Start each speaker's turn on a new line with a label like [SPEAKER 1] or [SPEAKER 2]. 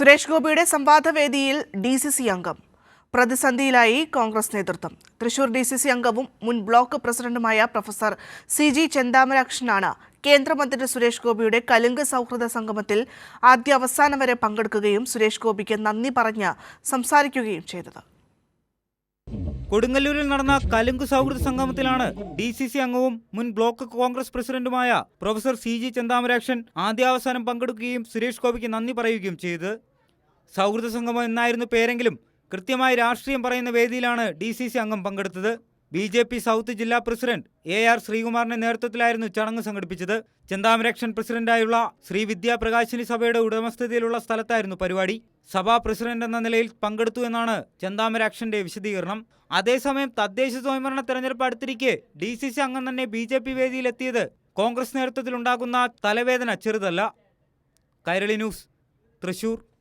[SPEAKER 1] സുരേഷ് ഗോപിയുടെ സംവാദവേദിയിൽ D C C അംഗം. പ്രതിസന്ധിയിലായി കോൺഗ്രസ് നേതൃത്വം. തൃശൂർ ഡി സി സി അംഗവും മുൻ ബ്ലോക്ക് പ്രസിഡന്റുമായ പ്രൊഫസർ സി ജി ചെന്താമരാക്ഷനാണ് കേന്ദ്രമന്ത്രി സുരേഷ് ഗോപിയുടെ കലുങ്ക് സൗഹൃദ സംഗമത്തിൽ ആദ്യാവസാനം വരെ പങ്കെടുക്കുകയും സുരേഷ് ഗോപിക്ക് നന്ദി പറഞ്ഞ് സംസാരിക്കുകയും ചെയ്തത്.
[SPEAKER 2] കൊടുങ്ങല്ലൂരിൽ നടന്ന കലുങ്ക് സൗഹൃദ സംഗമത്തിലാണ് ഡി സി സി അംഗവും മുൻ ബ്ലോക്ക് കോൺഗ്രസ് പ്രസിഡന്റുമായ പ്രൊഫസർ സി ജി ചെന്താമരാക്ഷൻ ആദ്യാവസാനം പങ്കെടുക്കുകയും സുരേഷ് ഗോപിക്ക് നന്ദി പറയുകയും ചെയ്തത്. സൗഹൃദ സംഗമം എന്നായിരുന്നു പേരെങ്കിലും കൃത്യമായി രാഷ്ട്രീയം പറയുന്ന വേദിയിലാണ് ഡി സി സി അംഗം പങ്കെടുത്തത്. ബി ജെ പി സൗത്ത് ജില്ലാ പ്രസിഡന്റ് എ ആർ ശ്രീകുമാറിന്റെ നേതൃത്വത്തിലായിരുന്നു ചടങ്ങ് സംഘടിപ്പിച്ചത്. ചിന്താമരക്ഷൻ പ്രസിഡന്റായുള്ള ശ്രീ വിദ്യാപ്രകാശിനി സഭയുടെ ഉടമസ്ഥതയിലുള്ള സ്ഥലത്തായിരുന്നു പരിപാടി. സഭാ പ്രസിഡന്റ് എന്ന നിലയിൽ പങ്കെടുത്തു എന്നാണ് ചെന്താമരാക്ഷന്റെ വിശദീകരണം. അതേസമയം തദ്ദേശ സ്വയംഭരണ തെരഞ്ഞെടുപ്പ് അടുത്തിരിക്കെ ഡി സി സി അംഗം തന്നെ ബി ജെ പി വേദിയിലെത്തിയത് കോൺഗ്രസ് നേതൃത്വത്തിലുണ്ടാകുന്ന തലവേദന ചെറുതല്ല. കൈരളി ന്യൂസ് തൃശൂർ.